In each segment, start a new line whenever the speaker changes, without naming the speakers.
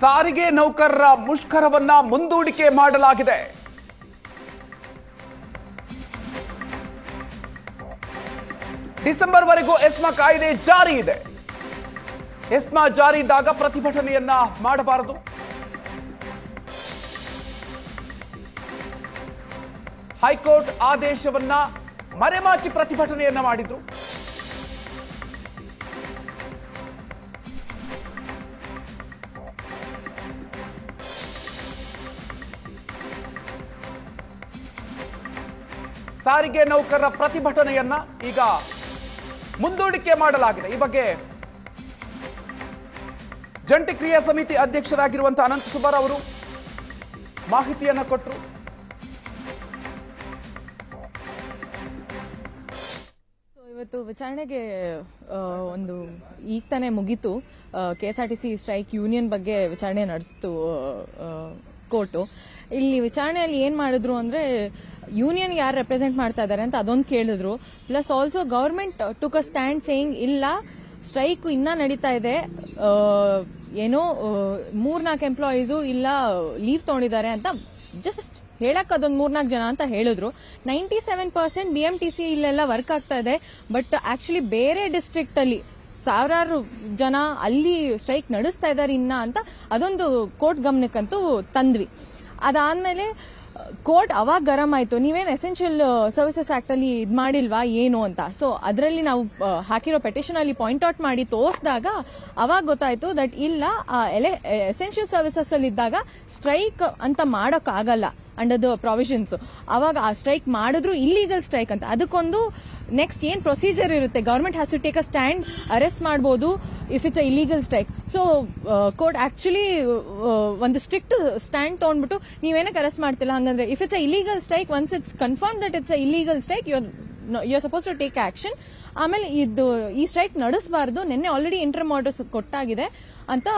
ಸಾರಿಗೆ ನೌಕರರ ಮುಷ್ಕರವನ್ನ ಮುಂದೂಡಿಕೆ ಮಾಡಲಾಗಿದೆ. ಡಿಸೆಂಬರ್ ವರೆಗೂ ಎಸ್ಮಾ ಕಾಯ್ದೆ ಜಾರಿ ಇದೆ. ಎಸ್ಮಾ ಜಾರಿ ಇದ್ದಾಗ ಪ್ರತಿಭಟನೆಯನ್ನ ಮಾಡಬಾರದು. ಹೈಕೋರ್ಟ್ ಆದೇಶವನ್ನ ಮರೆಮಾಚಿ ಪ್ರತಿಭಟನೆಯನ್ನ ಮಾಡಿದ್ರು. ಸಾರಿಗೆ ನೌಕರರ ಪ್ರತಿಭಟನೆಯನ್ನ ಈಗ ಮುಂದೂಡಿಕೆ ಮಾಡಲಾಗಿದೆ. ಈ ಬಗ್ಗೆ ಜಂಟಿ ಕ್ರಿಯಾ ಸಮಿತಿ ಅಧ್ಯಕ್ಷರಾಗಿರುವಂತಹ ಅನಂತ ಸುಬ್ಬಾರ್ ಅವರು ಮಾಹಿತಿಯನ್ನ ಕೊಟ್ಟರು
ಇವತ್ತು ವಿಚಾರಣೆಗೆ ಒಂದು ಈಗ ತಾನೇ ಮುಗೀತು. ಕೆ ಸ್ಟ್ರೈಕ್ ಯೂನಿಯನ್ ಬಗ್ಗೆ ವಿಚಾರಣೆ ನಡೆಸಿತು ಕೋರ್ಟು. ಇಲ್ಲಿ ವಿಚಾರಣೆಯಲ್ಲಿ ಏನ್ ಮಾಡಿದ್ರು ಅಂದ್ರೆ ಯೂನಿಯನ್ ಯಾರು ರೆಪ್ರೆಸೆಂಟ್ ಮಾಡ್ತಾ ಇದ್ದಾರೆ ಅಂತ ಅದೊಂದು ಕೇಳಿದ್ರು. Plus also government took a stand saying ಇಲ್ಲ ಸ್ಟ್ರೈಕ್ ಇನ್ನ ನಡೀತಾ ಇದೆ. ಏನೋ ಮೂರ್ನಾಲ್ಕು ಎಂಪ್ಲಾಯೀಸು ಇಲ್ಲ ಲೀವ್ ತಗೊಂಡಿದ್ದಾರೆ ಅಂತ ಜಸ್ಟ್ ಹೇಳಕ್ ಅದೊಂದು ಮೂರ್ನಾಲ್ಕು ಜನ ಅಂತ ಹೇಳಿದ್ರು. Ninety seven percent B M T C ಇಲ್ಲೆಲ್ಲ ವರ್ಕ್ ಆಗ್ತಾ ಇದೆ. ಬಟ್ ಆಕ್ಚುಲಿ ಬೇರೆ ಡಿಸ್ಟ್ರಿಕ್ಟ್ ಅಲ್ಲಿ ಸಾವಿರಾರು ಜನ ಅಲ್ಲಿ ಸ್ಟ್ರೈಕ್ ನಡೆಸ್ತಾ ಇದ್ದಾರೆ ಇನ್ನ ಅಂತ ಅದೊಂದು ಕೋರ್ಟ್ ಗಮನಕ್ಕಂತೂ ತಂದ್ವಿ. ಅದಾದ್ಮೇಲೆ ಕೋರ್ಟ್ ಅವಾಗ ಗರಂ ಆಯ್ತು. ನೀವೇನು ಎಸೆನ್ಷಿಯಲ್ ಸರ್ವಿಸಸ್ ಆಕ್ಟ್ ಅಲ್ಲಿ ಇದು ಮಾಡಿಲ್ವಾ, ಏನು ಅಂತ. ಸೊ ಅದರಲ್ಲಿ ನಾವು ಹಾಕಿರೋ ಪೆಟಿಷನ್ ಅಲ್ಲಿ ಪಾಯಿಂಟ್ ಔಟ್ ಮಾಡಿ ತೋರಿಸಿದಾಗ ಅವಾಗ ಗೊತ್ತಾಯ್ತು ದಟ್ ಇಲ್ಲ ಎಸೆನ್ಷಿಯಲ್ ಸರ್ವಿಸಸ್ ಅಲ್ಲಿ ಇದ್ದಾಗ ಸ್ಟ್ರೈಕ್ ಅಂತ ಮಾಡೋಕ್ಕಾಗಲ್ಲ. ಅಂಡರ್ ದ ಪ್ರಾವಿಷನ್ಸ್ ಅವಾಗ ಆ ಸ್ಟ್ರೈಕ್ ಮಾಡಿದ್ರು ಇಲ್ಲೀಗಲ್ ಸ್ಟ್ರೈಕ್ ಅಂತ. ಅದಕ್ಕೊಂದು ನೆಕ್ಸ್ಟ್ ಏನ್ ಪ್ರೊಸೀಜರ್ ಇರುತ್ತೆ? Government has to take a stand arrest ಮಾಡಬಹುದು if it's a illegal strike so court actually ಒಂದು ಸ್ಟ್ರಿಕ್ಟ್ ಸ್ಟ್ಯಾಂಡ್ ತಗೊಂಡ್ಬಿಟ್ಟು ನೀವೇನಕ್ಕೆ ಅರೆಸ್ಟ್ ಮಾಡ್ತಿಲ್ಲ? ಹಂಗಂದ್ರೆ if it's a illegal strike once it's confirm that it's a illegal strike your you suppose to take action ಆಮೇಲೆ ಇದು ಈ strike ನಡೆಸಬಾರ್ದು. ನಿನ್ನೆ already inter orders ಕೊಟ್ಟಾಗಿದೆ ಅಂತ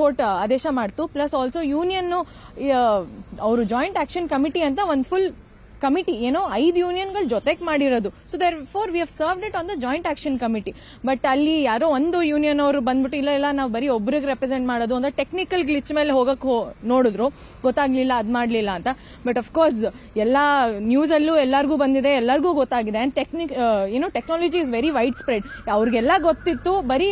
ಕೋರ್ಟ್ ಆದೇಶ ಮಾಡ್ತು. ಪ್ಲಸ್ ಆಲ್ಸೋ ಯೂನಿಯನ್ ಅವರು ಜಾಯಿಂಟ್ ಆಕ್ಷನ್ ಕಮಿಟಿ ಅಂತ ಒಂದು ಫುಲ್ ಕಮಿಟಿ ಏನೋ ಐದು ಯೂನಿಯನ್ಗಳು ಜೊತೆಗೆ ಮಾಡಿರೋದು. So therefore we have served it on the joint action committee but ಅಲ್ಲಿ ಯಾರೋ ಒಂದು ಯೂನಿಯನ್ ಅವರು ಬಂದ್ಬಿಟ್ಟು, ಇಲ್ಲ ಇಲ್ಲ, ನಾವು ಬರೀ ಒಬ್ರಿಗೆ ರೆಪ್ರೆಸೆಂಟ್ ಮಾಡೋದು ಅಂದ್ರೆ ಟೆಕ್ನಿಕಲ್ ಗ್ಲಿಚ್ ಮೇಲೆ ಹೋಗಕ್ ನೋಡಿದ್ರು. ಗೊತ್ತಾಗ್ಲಿಲ್ಲ, ಅದ್ ಮಾಡ್ಲಿಲ್ಲ ಅಂತ. ಬಟ್ ಅಫ್ಕೋರ್ಸ್ ಎಲ್ಲ ನ್ಯೂಸ್ ಅಲ್ಲೂ ಎಲ್ಲರಿಗೂ ಬಂದಿದೆ, ಎಲ್ಲರಿಗೂ ಗೊತ್ತಾಗಿದೆ. ಅಂಡ್ ಟೆಕ್ನಿಕ್ ಏನೋ technology is very wide spread ಅವ್ರಿಗೆಲ್ಲ ಗೊತ್ತಿತ್ತು, ಬರೀ,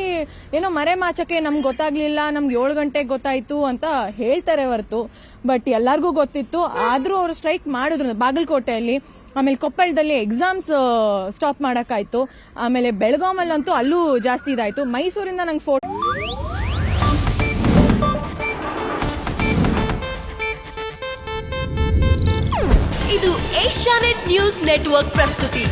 ಏನೋ ಮರೆ ಮಾಚಕ್ಕೆ ನಮ್ಗೆ ಗೊತ್ತಾಗ್ಲಿಲ್ಲ, ನಮ್ಗೆ ಏಳು ಗಂಟೆಗೆ ಗೊತ್ತಾಯ್ತು ಅಂತ ಹೇಳ್ತಾರೆ ಹೊರತು. ಬಟ್ ಎಲ್ಲಾರ್ಗೂ ಗೊತ್ತಿತ್ತು. ಆದ್ರೂ ಅವರು ಸ್ಟ್ರೈಕ್ ಮಾಡಿದ್ರು. ಬಾಗಲಕೋಟೆಯಲ್ಲಿ, ಆಮೇಲೆ ಕೊಪ್ಪಳದಲ್ಲಿ ಎಕ್ಸಾಮ್ಸ್ ಸ್ಟಾಪ್ ಮಾಡಕ್ಕಾಯ್ತು. ಆಮೇಲೆ ಬೆಳಗಾಮಲ್ಲಂತೂ ಅಲ್ಲೂ ಜಾಸ್ತಿ ಇದಾಯ್ತು. ಮೈಸೂರಿಂದ ನಂಗೆ ಫೋಟೋ
ಇದು ಏಷ್ಯಾನೆಟ್ ನ್ಯೂಸ್ ನೆಟ್ವರ್ಕ್ ಪ್ರಸ್ತುತಿ.